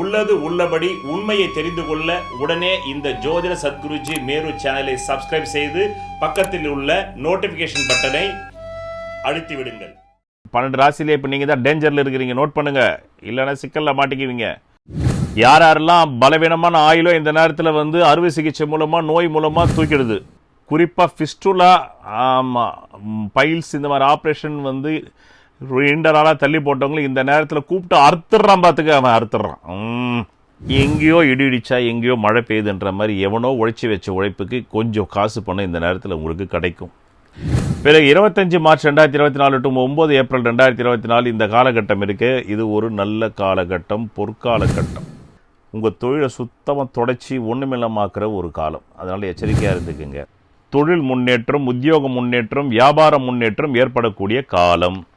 உள்ளது உள்ளபடி உண்மையை தெரிந்து கொள்ள உடனே இந்த ஜோதிட சத்குருஜி மேரு சேனலை சப்ஸ்கிரைப் செய்து பக்கத்தில் உள்ள நோட்டிபிகேஷன் பட்டனை அழுத்தி விடுங்கள். பன்னெண்டு ராசியிலே இப்போ நீங்கள் தான் டேஞ்சரில் இருக்கிறீங்க. நோட் பண்ணுங்க. இல்லைன்னா சிக்கலில் மாட்டிக்குவீங்க. யார் யாரெல்லாம் பலவீனமான ஆயிலோ இந்த நேரத்தில் வந்து அறுவை சிகிச்சை மூலமாக நோய் மூலமாக தூக்கிடுது. குறிப்பாக ஃபிஸ்டுலா ஆமாம் பைல்ஸ் இந்த மாதிரி ஆப்ரேஷன் வந்து ரெண்டு நாளாக தள்ளி போட்டவங்களும் இந்த நேரத்தில் கூப்பிட்டு அறுத்துடுறான் பார்த்துக்க அவன் அறுத்துடுறான். எங்கேயோ இடி இடிச்சா எங்கேயோ மழை பெய்யுதுன்ற மாதிரி எவனோ உழைச்சி வச்ச உழைப்புக்கு கொஞ்சம் காசு பணம் இந்த நேரத்தில் உங்களுக்கு கிடைக்கும். பிறகு இருபத்தஞ்சி மார்ச் ரெண்டாயிரத்தி இருபத்தி நாலு டு ஒம்பது ஏப்ரல் ரெண்டாயிரத்தி இருபத்தி நாலு இந்த காலகட்டம் இருக்கு. இது ஒரு நல்ல காலகட்டம் பொற்காலகட்டம். உங்கள் தொழிலை சுத்தமாக தொடச்சி ஒன்றுமில்லமாக்குற ஒரு காலம். அதனால் எச்சரிக்கையாக இருந்துக்குங்க. தொழில் முன்னேற்றம் உத்தியோக முன்னேற்றம் வியாபார முன்னேற்றம் ஏற்படக்கூடிய காலம்.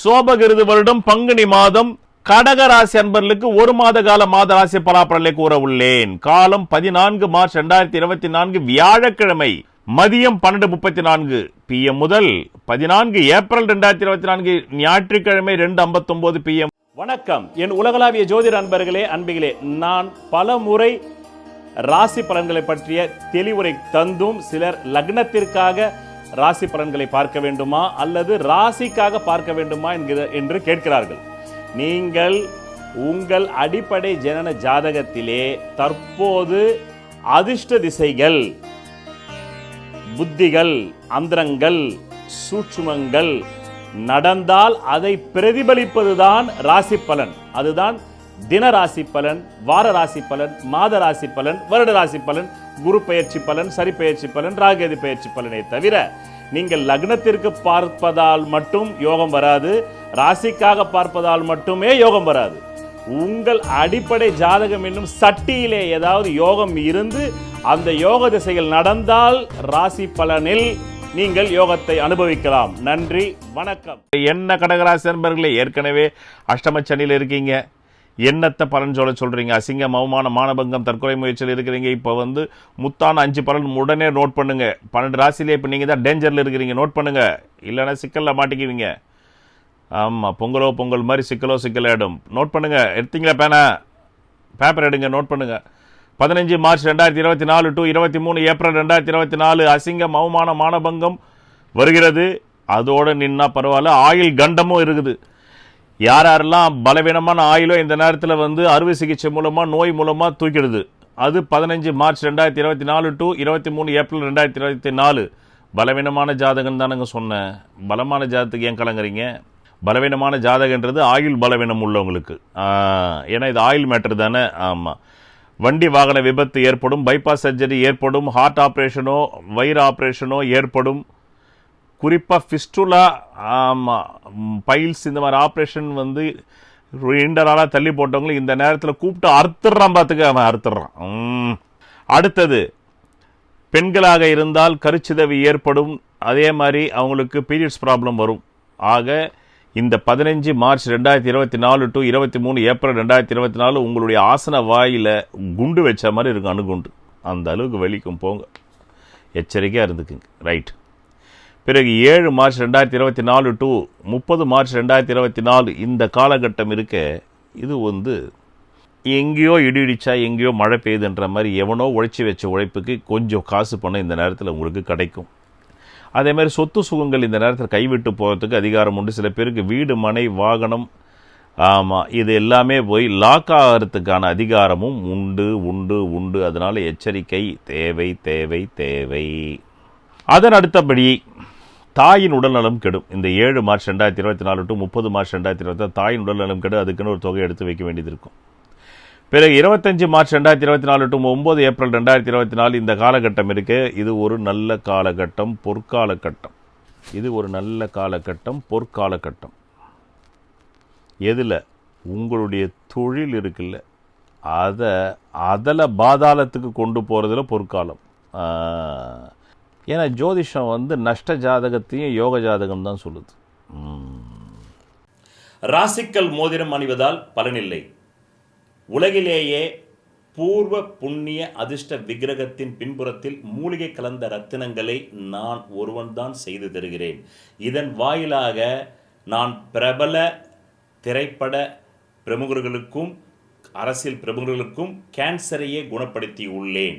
சோபகிருது வருடம் பங்குனி மாதம் கடகராசி அன்பர்களுக்கு ஒரு மாத கால மாத ராசி பலாப்பலனை கூற உள்ளேன். காலம் பதினான்கு மார்ச் இரண்டாயிரத்தி இருபத்தி நான்கு வியாழக்கிழமை மதியம் பன்னெண்டு முப்பத்தி நான்கு பிஎம் முதல் பதினான்கு ஏப்ரல் ரெண்டாயிரத்தி இருபத்தி நான்கு ஞாயிற்றுக்கிழமை ரெண்டு ஐம்பத்தொன்பது பிஎம் வணக்கம். என் உலகளாவிய ஜோதிட அன்பர்களே அன்பிகளே நான் பல முறை ராசி பலன்களை பற்றிய தெளிவுரை தந்தும் சிலர் லக்னத்திற்காக ராசி பலன்களை பார்க்க வேண்டுமா அல்லது ராசிக்காக பார்க்க வேண்டுமா என்கிற என்று கேட்கிறார்கள். நீங்கள் உங்கள் அடிப்படை ஜனன ஜாதகத்திலே தற்போது அதிர்ஷ்ட திசைகள் புத்திகள் அந்தரங்கள் சூட்சுமங்கள் நடந்தால் அதை பிரதிபலிப்பதுதான் ராசி பலன். அதுதான் தின ராசி பலன் வார ராசி பலன் மாத ராசி பலன் வருட ராசி பலன் குரு பயிற்சி பலன் சரி பயிற்சி பலன் ராகேது பயிற்சி பலனை தவிர நீங்கள் லக்னத்திற்கு பார்ப்பதால் மட்டும் யோகம் வராது ராசிக்காக பார்ப்பதால் மட்டுமே யோகம் வராது. உங்கள் அடிப்படை ஜாதகம் என்னும் சட்டியிலே ஏதாவது யோகம் இருந்து அந்த யோக திசையில் நடந்தால் ராசி பலனில் நீங்கள் யோகத்தை அனுபவிக்கலாம். நன்றி வணக்கம். என்ன கடகராசி நண்பர்களே ஏற்கனவே அஷ்டமச்சனியில் இருக்கீங்க. என்னத்தை பலன் சொல்ல சொல்கிறீங்க அசிங்கம் அவமான மானபங்கம் தற்கொலை முயற்சியில் இருக்கிறீங்க. இப்போ வந்து முத்தான அஞ்சு பலன் உடனே நோட் பண்ணுங்க. பன்னெண்டு ராசிலே இப்போ நீங்கள் தான் டேஞ்சரில் இருக்கிறீங்க. நோட் பண்ணுங்க. இல்லைன்னா சிக்கலில் மாட்டிக்குவீங்க. ஆமாம் பொங்கலோ பொங்கல் மாதிரி சிக்கலோ சிக்கலாயிடும் நோட் பண்ணுங்க. எடுத்தீங்களா பேனா பேப்பர் எடுங்க நோட் பண்ணுங்க. பதினஞ்சு மார்ச் ரெண்டாயிரத்தி இருபத்தி நாலு டு இருபத்தி மூணு ஏப்ரல் ரெண்டாயிரத்தி இருபத்தி நாலு அசிங்கம் அவமான மானபங்கம் வருகிறது. அதோடு நின்னா பரவாயில்ல. ஆயில் கண்டமும் இருக்குது. யார் யாரெல்லாம் பலவீனமான ஆயிலோ இந்த நேரத்தில் வந்து அறுவை சிகிச்சை மூலமாக நோய் மூலமாக தூக்கிடுது. அது பதினஞ்சு மார்ச் ரெண்டாயிரத்தி இருபத்தி நாலு டு இருபத்தி மூணு ஏப்ரல் ரெண்டாயிரத்தி இருபத்தி நாலு. பலவீனமான ஜாதகம் தானுங்க சொன்னேன். பலமான ஜாதகத்துக்கு ஏன் கலங்குறீங்க? பலவீனமான ஜாதகன்றது ஆயுள் பலவீனம் உள்ளவங்களுக்கு. ஏன்னா இது ஆயில் மேட்டர் தானே? ஆமாம் வண்டி வாகன விபத்து ஏற்படும் பைபாஸ் சர்ஜரி ஏற்படும் ஹார்ட் ஆப்ரேஷனோ வயிறு ஆப்ரேஷனோ ஏற்படும். குறிப்பாக ஃபிஸ்டுலா ஆமாம் பைல்ஸ் இந்த மாதிரி ஆப்ரேஷன் வந்து ரெண்டு நாளாக தள்ளி போட்டவங்களும் இந்த நேரத்தில் கூப்பிட்டு அறுத்துடுறான் பார்த்துக்க அவன் அறுத்துடுறான். அடுத்தது பெண்களாக இருந்தால் கருச்சிதவி ஏற்படும். அதே மாதிரி அவங்களுக்கு பீரியட்ஸ் ப்ராப்ளம் வரும். ஆக இந்த பதினஞ்சு மார்ச் ரெண்டாயிரத்தி இருபத்தி நாலு டு இருபத்தி மூணு ஏப்ரல் ரெண்டாயிரத்தி இருபத்தி நாலு உங்களுடைய ஆசன வாயில் குண்டு வச்ச மாதிரி இருக்கும் அணுகுண்டு. அந்த அளவுக்கு வெளிக்கும் போங்க. எச்சரிக்கையாக இருந்துக்குங்க. ரைட் பிறகு ஏழு மார்ச் ரெண்டாயிரத்தி இருபத்தி நாலு டு முப்பது மார்ச் ரெண்டாயிரத்தி இருபத்தி நாலு இந்த காலகட்டம் இருக்க இது வந்து எங்கேயோ இடி இடிச்சா எங்கேயோ மழை பெய்யுதுன்ற மாதிரி எவனோ உழைச்சி வச்ச உழைப்புக்கு கொஞ்சம் காசு பணம் இந்த நேரத்தில் உங்களுக்கு கிடைக்கும். அதே மாதிரி சொத்து சுகங்கள் இந்த நேரத்தில் கைவிட்டு போகிறதுக்கு அதிகாரம் உண்டு. சில பேருக்கு வீடு மனை வாகனம் ஆமாம் இது எல்லாமே போய் லாக் ஆகிறதுக்கான அதிகாரமும் உண்டு உண்டு உண்டு. அதனால் எச்சரிக்கை தேவை தேவை தேவை. அதன் அடுத்தபடி தாயின் உடல்நலம் கெடும். இந்த ஏழு மார்ச் ரெண்டாயிரத்தி இருபத்தி நாலு டு முப்பது மார்ச் ரெண்டாயிரத்தி இருபத்தி தாயின் உடல்நலம் கெடும் அதுக்குன்னு ஒரு தொகை எடுத்து வைக்க வேண்டியது இருக்கும். பிறகு இருபத்தஞ்சு மார்ச் ரெண்டாயிரத்தி இருபத்தி நாலு டு ஒம்பது ஏப்ரல் ரெண்டாயிரத்தி இருபத்தி நாலு இந்த காலகட்டம் இருக்கு. இது ஒரு நல்ல காலகட்டம் பொற்காலகட்டம். இது ஒரு நல்ல காலகட்டம் பொற்காலகட்டம். எதில்? உங்களுடைய தொழில் இருக்குல்ல. அதை அதில் பாதாளத்துக்கு கொண்டு போகிறதுல பொற்காலம். ஏன்னா ஜோதிஷம் வந்து நஷ்ட ஜாதகத்தையும் யோக ஜாதகம் தான் சொல்லுது. ராசிக்கல் மோதிரம் அணிவதால் பலனில்லை. உலகிலேயே பூர்வ புண்ணிய அதிர்ஷ்ட விக்கிரகத்தின் பின்புறத்தில் மூலிகை கலந்த ரத்தினங்களை நான் ஒருவன்தான் செய்து தருகிறேன். இதன் வாயிலாக நான் பிரபல திரைப்பட பிரமுகர்களுக்கும் அரசியல் பிரமுகர்களுக்கும் கேன்சரையே குணப்படுத்தி உள்ளேன்.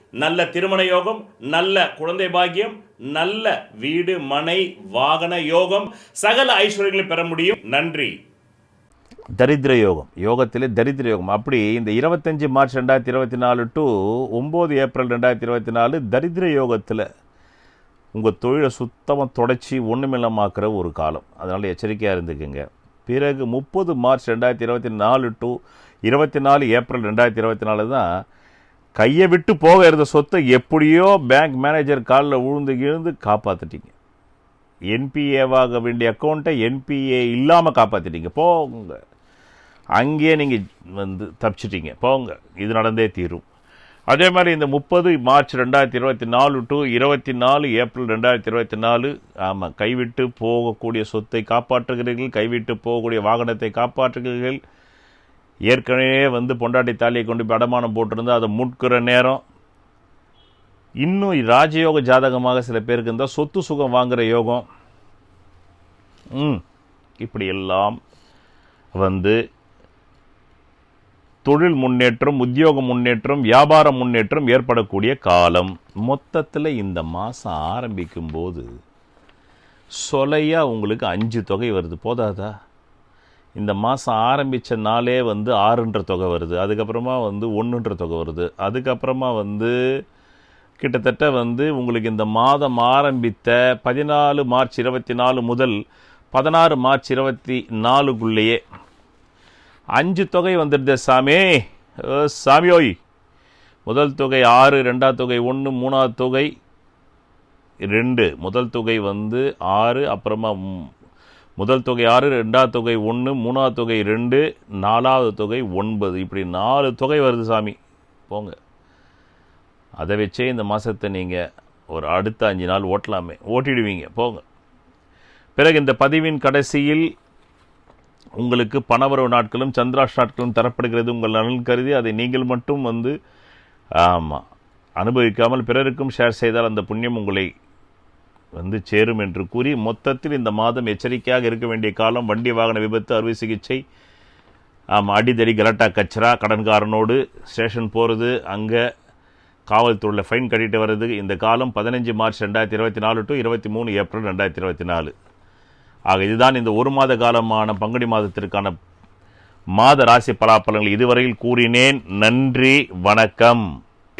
நல்ல திருமண யோகம் நல்ல குழந்தை பாக்கியம் நல்ல வீடு மனை வாகன யோகம் சகல ஐஸ்வர்யங்களை பெற முடியும். நன்றி. தரித்திர யோகம். யோகத்திலே தரித்திர யோகம். அப்படி இந்த இருபத்தஞ்சி மார்ச் ரெண்டாயிரத்தி இருபத்தி நாலு டு ஒம்பது ஏப்ரல் ரெண்டாயிரத்தி இருபத்தி நாலு தரித்திர யோகத்தில் உங்கள் தொழிலை சுத்தமாக தொடச்சி ஒன்றுமில்லமாக்குற ஒரு காலம். அதனால் எச்சரிக்கையாக இருந்துக்குங்க. பிறகு முப்பது மார்ச் ரெண்டாயிரத்தி இருபத்தி நாலு டு இருபத்தி நாலு ஏப்ரல் ரெண்டாயிரத்தி இருபத்தி நாலு தான் கையை விட்டு போக இருந்த சொத்தை எப்படியோ பேங்க் மேனேஜர் காலில் விழுந்து கிழுந்து காப்பாற்றிட்டீங்க என்பிஏவாக வேண்டிய அக்கௌண்ட்டை என்பிஏ இல்லாமல் காப்பாற்றிட்டீங்க போங்க. அங்கேயே நீங்கள் வந்து தப்பிச்சிட்டீங்க. போங்க. இது நடந்தே தீரும். அதே மாதிரி இந்த முப்பது மார்ச் ரெண்டாயிரத்தி இருபத்தி நாலு டு இருபத்தி நாலு ஏப்ரல் ரெண்டாயிரத்தி இருபத்தி நாலு ஆமாம் கைவிட்டு போகக்கூடிய சொத்தை காப்பாற்றுகிறீர்கள் கைவிட்டு போகக்கூடிய வாகனத்தை காப்பாற்றுகிறீர்கள். ஏற்கனவே வந்து பொண்டாட்டி தாலியை கொண்டு போய் அடமானம் போட்டிருந்தா அதை முட்கிற நேரம். இன்னும் ராஜயோக ஜாதகமாக சில பேருக்கு இருந்தால் சொத்து சுகம் வாங்குகிற யோகம். ம் இப்படி எல்லாம் வந்து தொழில் முன்னேற்றம் உத்தியோக முன்னேற்றம் வியாபார முன்னேற்றம் ஏற்படக்கூடிய காலம். மொத்தத்தில் இந்த மாதம் ஆரம்பிக்கும்போது சொலையாக உங்களுக்கு அஞ்சு தொகை வருது போதாதா? இந்த மாதம் ஆரம்பித்த நாளே வந்து ஆறுன்ற தொகை வருது. அதுக்கப்புறமா வந்து ஒன்றுன்ற தொகை வருது. அதுக்கப்புறமா வந்து கிட்டத்தட்ட வந்து உங்களுக்கு இந்த மாதம் ஆரம்பித்த பதினாலு மார்ச் இருபத்தி நாலு முதல் பதினாறு மார்ச் இருபத்தி நாலுக்குள்ளேயே அஞ்சு தொகை வந்துடுது சாமி. சாமியோய் முதல் தொகை ஆறு ரெண்டாவது தொகை ஒன்று மூணாவது தொகை ரெண்டு. முதல் தொகை வந்து ஆறு அப்புறமா முதல் தொகை ஆறு ரெண்டாவது தொகை ஒன்று மூணாவது தொகை ரெண்டு நாலாவது தொகை ஒன்பது. இப்படி நாலு தொகை வருது சாமி. போங்க. அதை வச்சே இந்த மாதத்தை நீங்கள் ஒரு அடுத்த அஞ்சு நாள் ஓட்டலாமே. ஓட்டிடுவீங்க. போங்க. பிறகு இந்த பதிவின் கடைசியில் உங்களுக்கு பணவரவு நாட்களும் சந்திராஷ் நாட்களும் தரப்படுகிறது உங்கள் நலன் கருதி அதை நீங்கள் மட்டும் வந்து ஆமாம் அனுபவிக்காமல் பிறருக்கும் ஷேர் செய்தால் அந்த புண்ணியம் உங்களை வந்து சேரும் என்று கூறி மொத்தத்தில் இந்த மாதம் எச்சரிக்கையாக இருக்க வேண்டிய காலம் வண்டி வாகன விபத்து அறுவை சிகிச்சை ஆமாம் அடிதடி கலட்டா கச்சரா கடன்காரனோடு ஸ்டேஷன் போகிறது அங்கே காவல்துறையில் ஃபைன் கட்டிட்டு வர்றது இந்த காலம் பதினஞ்சு மார்ச் ரெண்டாயிரத்தி இருபத்தி நாலு டு இருபத்தி மூணு ஏப்ரல் ரெண்டாயிரத்தி இருபத்தி நாலு. ஆக இதுதான் இந்த ஒரு மாத காலமான பங்குனி மாதத்திற்கான மாத ராசி பலாப்பலங்கள் இதுவரையில் கூறினேன். நன்றி வணக்கம்.